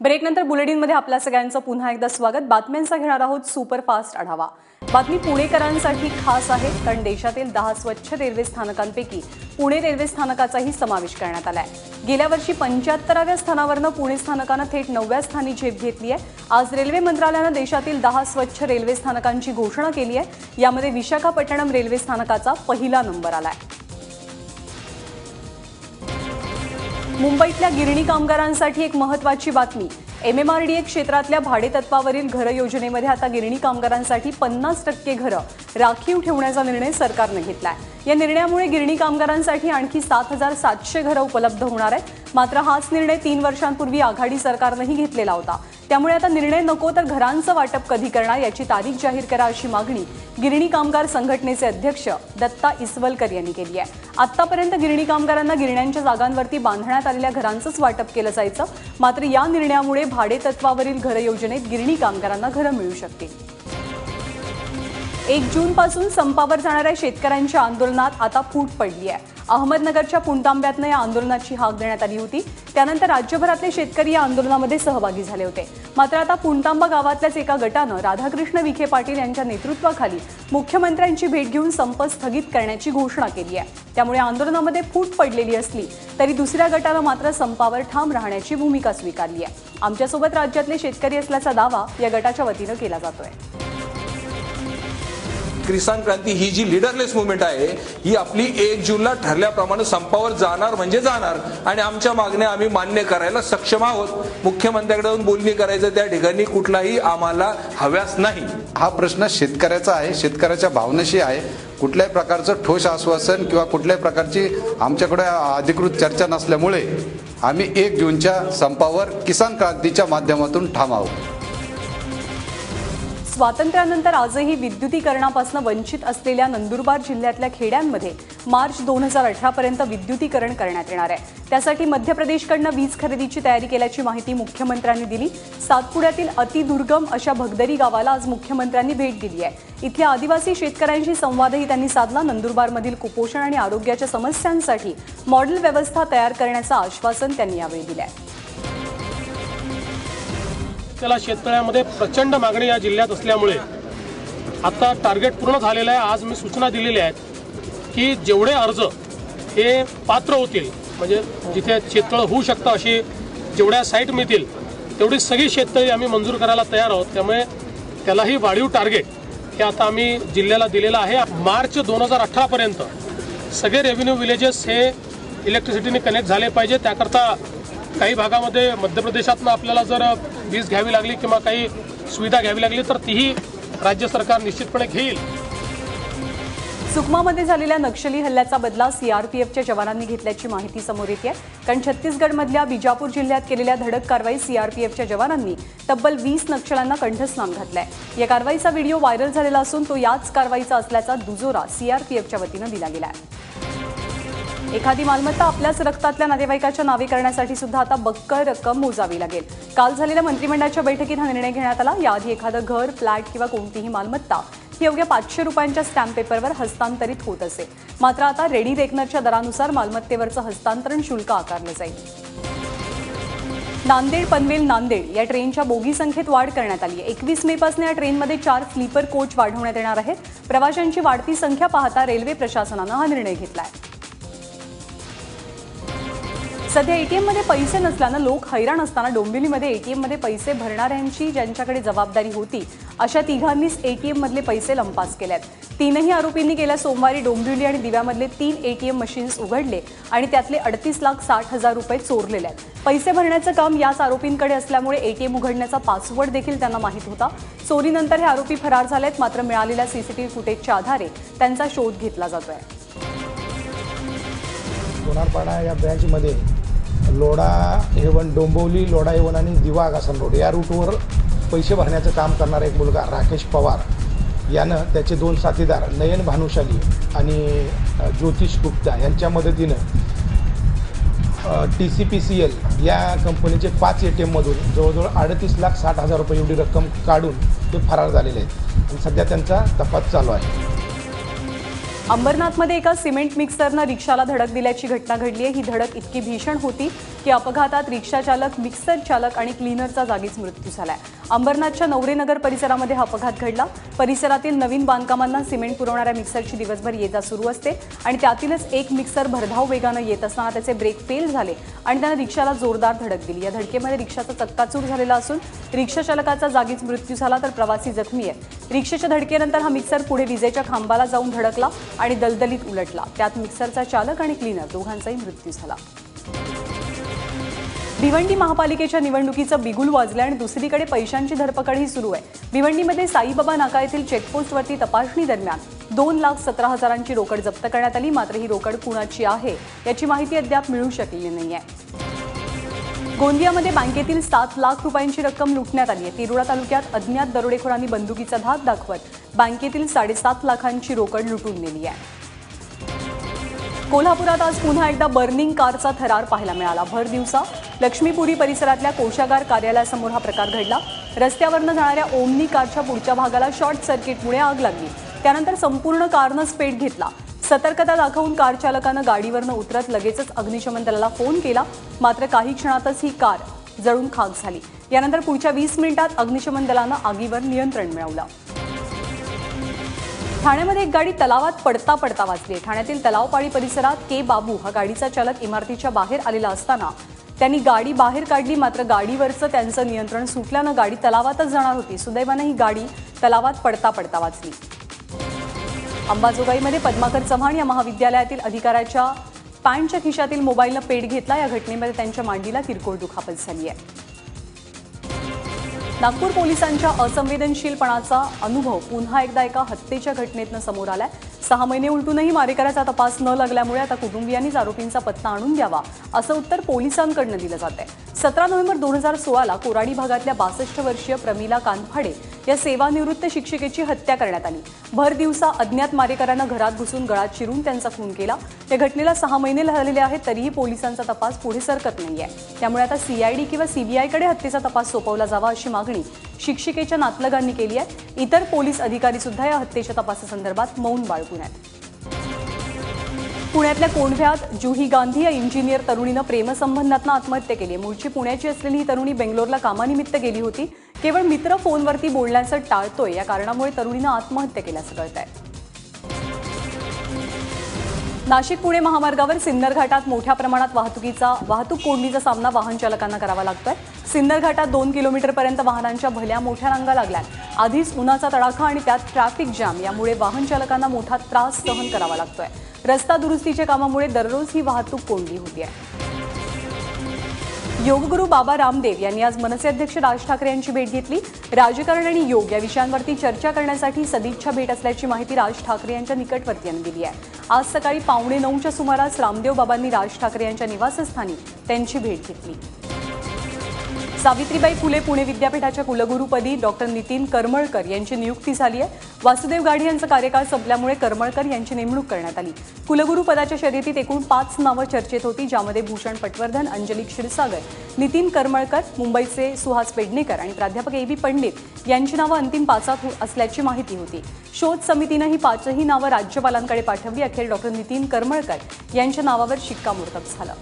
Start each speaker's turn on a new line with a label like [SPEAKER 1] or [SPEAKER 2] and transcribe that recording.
[SPEAKER 1] ब्रेकनंतर बुलेटिनमध्ये आपल्या सगळ्यांचं पुन्हा एकदा स्वागत. बातम्यांचा घेणार आहोत सुपरफास्ट आढावा. बातमी पुणेकरांसाठी खास आहे कारण देशातील दहा स्वच्छ रेल्वे स्थानकांपैकी पुणे रेल्वे स्थानकाचाही समावेश करण्यात आला आहे गेल्या वर्षी पंच्याहत्तराव्या स्थानावरनं पुणे स्थानकानं थेट नवव्या स्थानी झेप घेतली आहे. आज रेल्वे मंत्रालयानं देशातील दहा स्वच्छ रेल्वे स्थानकांची घोषणा केली आहे. यामध्ये विशाखापट्टणम रेल्वे स्थानकाचा पहिला नंबर आला आहे मुंबईतल्या गिरणी कामगारांसाठी एक महत्वाची बातमी. एमएमआरडीए क्षेत्रातल्या भाडेतत्वावरील घर योजनेमध्ये आता गिरणी कामगारांसाठी पन्नास टक्के घरं राखीव ठेवण्याचा निर्णय सरकारनं घेतलाय. या निर्णयामुळे गिरणी कामगारांसाठी आणखी सात हजार सातशे घरं उपलब्ध होणार आहेत. मात्र हाच निर्णय तीन वर्षांपूर्वी आघाडी सरकारनंही घेतलेला होता. त्यामुळे आता निर्णय नको तर घरांचं वाटप कधी करणार याची तारीख जाहीर करा अशी मागणी गिरणी कामगार संघटनेचे अध्यक्ष दत्ता इसवलकर यांनी केली आहे. आतापर्यंत गिरणी कामगारांना गिरण्यांच्या जागांवरती बांधण्यात आलेल्या घरांचंच वाटप केलं जायचं. मात्र या निर्णयामुळे भाडेतत्वावरील घर योजनेत गिरणी कामगारांना घरं मिळू शकतील. एक जूनपासून संपावर जाणाऱ्या शेतकऱ्यांच्या आंदोलनात आता फूट पडली आहे. अहमदनगरच्या पुणतांब्यातनं या आंदोलनाची हाक देण्यात आली होती. त्यानंतर राज्यभरातले शेतकरी या आंदोलनामध्ये सहभागी झाले होते. मात्र आता पुणतांबा गावातल्याच एका गटानं राधाकृष्ण विखे पाटील यांच्या नेतृत्वाखाली मुख्यमंत्र्यांची भेट घेऊन संप स्थगित करण्याची घोषणा केली आहे. त्यामुळे आंदोलनामध्ये फूट पडलेली असली तरी दुसऱ्या गटानं मात्र संपावर ठाम राहण्याची भूमिका स्वीकारली आहे. आमच्यासोबत राज्यातले शेतकरी असल्याचा दावा या गटाच्या वतीनं केला जातोय.
[SPEAKER 2] किसान क्रांती ही जी लिडरलेस मुवमेंट आहे ही आपली एक जूनला ठरल्याप्रमाणे संपावर जाणार म्हणजे जाणार. आणि आमच्या मागण्या आम्ही मान्य करायला सक्षम आहोत. मुख्यमंत्र्याकडे जाऊन बोलणी करायचं त्या ठिकाणी कुठलाही आम्हाला हव्यास नाही.
[SPEAKER 3] हा प्रश्न शेतकऱ्याचा आहे शेतकऱ्याच्या भावनेशी आहे. कुठल्याही प्रकारचं ठोस आश्वासन किंवा कुठल्याही प्रकारची आमच्याकडे अधिकृत चर्चा नसल्यामुळे आम्ही एक जूनच्या संपावर किसान क्रांतीच्या माध्यमातून ठाम आहोत.
[SPEAKER 1] स्वातंत्र्यानंतर आजही विद्युतीकरणापासून वंचित असलेल्या नंदुरबार जिल्ह्यातल्या खेड्यांमध्ये मार्च दोन हजार अठरापर्यंत विद्युतीकरण करण्यात येणार आहे. त्यासाठी मध्य प्रदेशकडनं वीज खरेदीची तयारी केल्याची माहिती मुख्यमंत्र्यांनी दिली. सातपुड्यातील अतिदुर्गम अशा भगदरी गावाला आज मुख्यमंत्र्यांनी भेट दिली आहे. इथल्या आदिवासी शेतकऱ्यांशी संवादही त्यांनी साधला. नंदुरबारमधील कुपोषण आणि आरोग्याच्या समस्यांसाठी मॉडेल व्यवस्था तयार करण्याचं आश्वासन त्यांनी यावेळी दिलं आहे
[SPEAKER 4] त्याला शेततळ्यामध्ये प्रचंड मागणी या जिल्ह्यात असल्यामुळे आता टार्गेट पूर्ण झालेलं आहे. आज मी सूचना दिलेल्या आहेत की जेवढे अर्ज हे पात्र होतील म्हणजे जिथे शेततळं होऊ शकतं अशी जेवढ्या साईट मिळतील तेवढी सगळी शेततळी आम्ही मंजूर करायला तयार आहोत. त्यामुळे त्यालाही वाढीव टार्गेट हे आता आम्ही जिल्ह्याला दिलेलं आहे. मार्च दोन हजार अठरापर्यंत सगळे रेव्हेन्यू विलेजेस हे इलेक्ट्रिसिटीने कनेक्ट झाले पाहिजे. त्याकरता काही भागामध्ये मध्य प्रदेशातनं आपल्याला जर वीज घ्यावी लागली किंवा काही सुविधा घ्यावी लागली तर तीही राज्य सरकार निश्चितपणे घेईल.
[SPEAKER 1] सुकमामध्ये झालेल्या नक्षली हल्ल्याचा बदला सीआरपीएफच्या जवानांनी घेतल्याची माहिती समोर येते कारण छत्तीसगडमधल्या बिजापूर जिल्ह्यात केलेल्या धडक कारवाई सीआरपीएफच्या जवानांनी तब्बल वीस नक्षल्यांना कंठस्नान घातलाय. या कारवाईचा व्हिडिओ व्हायरल झालेला असून तो याच कारवाईचा असल्याचा दुजोरा सीआरपीएफच्या वतीनं दिला गेला आहे एखादी मालमत्ता आपल्याच रक्तातल्या नातेवाईकाच्या नावे करण्यासाठी सुद्धा आता बक्कळ रक्कम मोजावी लागेल. काल झालेल्या मंत्रिमंडळाच्या बैठकीत हा निर्णय घेण्यात आला. याआधी एखादं घर फ्लॅट किंवा कोणतीही मालमत्ता ही अवघ्या पाचशे रुपयांच्या स्टॅम्प पेपरवर हस्तांतरित होत असे. मात्र आता रेडी रेकनरच्या दरानुसार मालमत्तेवरचं हस्तांतरण शुल्क आकारलं जाईल. नांदेड पनवेल नांदेड या ट्रेनच्या बोगी संख्येत वाढ करण्यात आली आहे. एकवीस मे पासून या ट्रेनमध्ये चार स्लीपर कोच वाढवण्यात येणार आहेत. प्रवाशांची वाढती संख्या पाहता रेल्वे प्रशासनानं हा निर्णय घेतला आहे. सध्या एटीएममध्ये पैसे नसल्यानं लोक हैराण असताना डोंबिवलीमध्ये एटीएममध्ये पैसे भरणाऱ्यांची ज्यांच्याकडे जबाबदारी होती अशा तिघांनीच एटीएम मधले पैसे लंपास केल्यात तीनही आरोपींनी गेल्या सोमवारी डोंबिवली आणि दिव्यामधले तीन एटीएम मशीन्स उघडले आणि त्यातले अडतीस लाख साठ हजार रुपये चोरलेले आहेत. पैसे भरण्याचं काम याच आरोपींकडे असल्यामुळे एटीएम उघडण्याचा पासवर्ड देखील त्यांना माहीत होता. चोरीनंतर हे आरोपी फरार झालेत मात्र मिळालेल्या सीसीटीव्ही फुटेजच्या आधारे त्यांचा शोध घेतला जातोय.
[SPEAKER 5] लोणारपाडा या ब्रँचमध्ये लोढा हेवन डोंबवली लोढा हेवन आणि दिवा आगासन रोड. या रूटवर पैसे भरण्याचं काम करणारा एक मुलगा राकेश पवार. यानं त्याचे दोन साथीदार नयन भानुशाली आणि ज्योतिष गुप्ता यांच्या मदतीनं T C P C L या कंपनीचे पाच ए टी एममधून जवळजवळ अडतीस लाख साठ हजार रुपये एवढी रक्कम काढून ते फरार झालेले आहेत. आणि सध्या त्यांचा तपास चालू आहे.
[SPEAKER 1] अंबरनाथमध्ये एका सिमेंट मिक्सरनं रिक्षाला धडक दिल्याची घटना घडली आहे ही धडक इतकी भीषण होती की अपघातात रिक्षा चालक मिक्सर चालक आणि क्लीनरचा जागीच मृत्यू झालाय. अंबरनाथच्या नवरेनगर परिसरामध्ये हा अपघात घडला. परिसरातील नवीन बांधकामांना सिमेंट पुरवणाऱ्या मिक्सरची दिवसभर ये जा सुरू असते आणि त्यातीलच एक मिक्सर भरधाव वेगानं येत असताना त्याचे ब्रेक फेल झाले आणि त्यानं रिक्षाला जोरदार धडक दिली. या धडकेमध्ये रिक्षाचा चक्काचूर झालेला असून रिक्षा चालकाचा जागीच मृत्यू झाला तर प्रवासी जखमी आहे रिक्षेच्या धडकेनंतर हा मिक्सर पुढे विजेच्या खांबाला जाऊन धडकला आणि दलदलीत उलटला. त्यात मिक्सरचा चालक आणि क्लीनर दोघांचाही मृत्यू झाला. भिवंडी महापालिकेच्या निवडणुकीचं बिगुल वाजलं आणि दुसरीकडे पैशांची धरपकडही सुरू आहे. भिवंडीमध्ये साईबाबा नाका येथील चेकपोस्टवरती तपासणी दरम्यान दोन लाख सतरा हजारांची रोकड जप्त करण्यात आली मात्र ही रोकड कुणाची आहे याची माहिती अद्याप मिळू शकलेली आहे गोंदियामध्ये बँकेतील सात लाख रुपयांची रक्कम लुटण्यात आली आहे. तिरोडा तालुक्यात अज्ञात दरोडेखोरांनी बंदुकीचा धाक दाखवत बँकेतील साडेसात लाखांची रोकड लुटून नेली आहे. कोल्हापुरात आज पुन्हा एकदा बर्निंग कारचा थरार पाहायला मिळाला. भर दिवसा लक्ष्मीपुरी परिसरातल्या कोशागार कार्यालयासमोर हा प्रकार घडला. रस्त्यावरनं जाणाऱ्या ओमनी कारच्या पुढच्या भागाला शॉर्ट सर्किटमुळे आग लागली. त्यानंतर संपूर्ण कारनं स्पेट घेतला. सतर्कता दाखवून कार चालकानं गाडीवरनं उतरत लगेचच अग्निशमन दलाला फोन केला. मात्र काही क्षणातच ही कार जळून खाक झाली. यानंतर पुढच्या वीस मिनिटात अग्निशमन दलानं आगीवर नियंत्रण मिळवलं. ठाण्यामध्ये एक गाडी तलावात पडता पडता वाचली ठाण्यातील तलावपाळी परिसरात के बाबू हा गाडीचा चालक इमारतीच्या बाहेर आलेला असताना त्यांनी गाडी बाहेर काढली. मात्र गाडीवरचं त्यांचं नियंत्रण सुटल्यानं गाडी तलावातच जाणार होती. सुदैवानं ही गाडी तलावात पडता पडता वाचली अंबाजोगाईमध्ये पद्माकर चव्हाण या महाविद्यालयातील अधिकाऱ्याच्या पॅन्टच्या खिशातील मोबाईलनं पेट घेतला. या घटनेमध्ये त्यांच्या मांडीला किरकोळ दुखापत झाली आहे. नागपूर पोलिसांच्या असंवेदनशीलपणाचा अनुभव पुन्हा एकदा एका हत्येच्या घटनेतनं समोर आलाय. सहा महिने उलटूनही मारेकऱ्याचा तपास न लागल्यामुळे आता कुटुंबियांनीच आरोपींचा पत्ता आणून द्यावा असं उत्तर पोलिसांकडनं दिलं जात आहे सतरा नोव्हेंबर दोन हजार सोळाला कोराडी भागातल्या बासष्ट वर्षीय प्रमिला कानफाडे या सेवानिवृत्त शिक्षिकेची हत्या करण्यात आली. भर दिवसा अज्ञात मारेकऱ्यानं घरात घुसून गळात चिरून त्यांचा खून केला. या घटनेला सहा महिने झालेले आहेत तरीही पोलिसांचा तपास पुढे सरकत नाहीये. त्यामुळे आता सीआयडी किंवा सीबीआयकडे हत्येचा तपास सोपवला जावा अशी मागणी शिक्षिकेच्या नातलगांनी केली आहे. इतर पोलीस अधिकारी सुद्धा या हत्येच्या तपासासंदर्भात मौन बाळगून आहेत. पुण्यातल्या कोंढव्यात जुही गांधी या इंजिनियर तरुणीनं प्रेमसंबंधातनं आत्महत्या केली मूळची पुण्याची असलेली ही तरुणी बेंगलोरला कामानिमित्त गेली होती. केवळ मित्र फोनवरती बोलण्याचं टाळतोय. या कारणामुळे तरुणीनं आत्महत्या केल्याचं कळत आहे नाशिक पुणे महामार्गावर सिन्नर घाटात मोठ्या प्रमाणात वाहतुकीचा वाहतूक कोंडीचा सामना वाहन चालकांना करावा लागतोय. सिन्नर घाटात दोन किलोमीटरपर्यंत वाहनांच्या भल्या मोठ्या रांगा लागल्या आधीच उन्हाचा तडाखा आणि त्यात ट्रॅफिक जाम यामुळे वाहन चालकांना मोठा त्रास सहन करावा लागतोय. रस्ता दुरुस्तीच्या कामामुळे दररोज ही वाहतूक कोंडी आहे योगगुरू बाबा रामदेव यांनी आज मनसे अध्यक्ष राज ठाकरे यांची भेट घेतली. राजकारण आणि योग या विषयांवरती चर्चा करण्यासाठी सदिच्छा भेट असल्याची माहिती राज ठाकरे यांच्या निकटवर्तीयांनी दिली आहे. आज सकाळी पावणे नऊच्या सुमारास रामदेव बाबांनी राज ठाकरे यांच्या निवासस्थानी त्यांची भेट घेतली. सावित्रीबाई फुले पुणे विद्यापीठाच्या कुलगुरूपदी डॉक्टर नितीन करमळकर यांची नियुक्ती झाली आहे. वासुदेव गाढी यांचा कार्यकाळ संपल्यामुळे करमळकर यांची नेमणूक करण्यात आली. कुलगुरू पदाच्या शर्यतीत एकूण पाच नावं चर्चेत होती ज्यामध्ये भूषण पटवर्धन अंजली क्षीरसागर नितीन करमळकर मुंबईचे सुहास पेडणेकर आणि प्राध्यापक ए बी पंडित यांची नावं अंतिम पाचात हो- असल्याची माहिती होती. शोध समितीनं ही पाचही नावं राज्यपालांकडे पाठवली. अखेर डॉक्टर नितीन करमळकर यांच्या नावावर शिक्कामोर्तब झालं.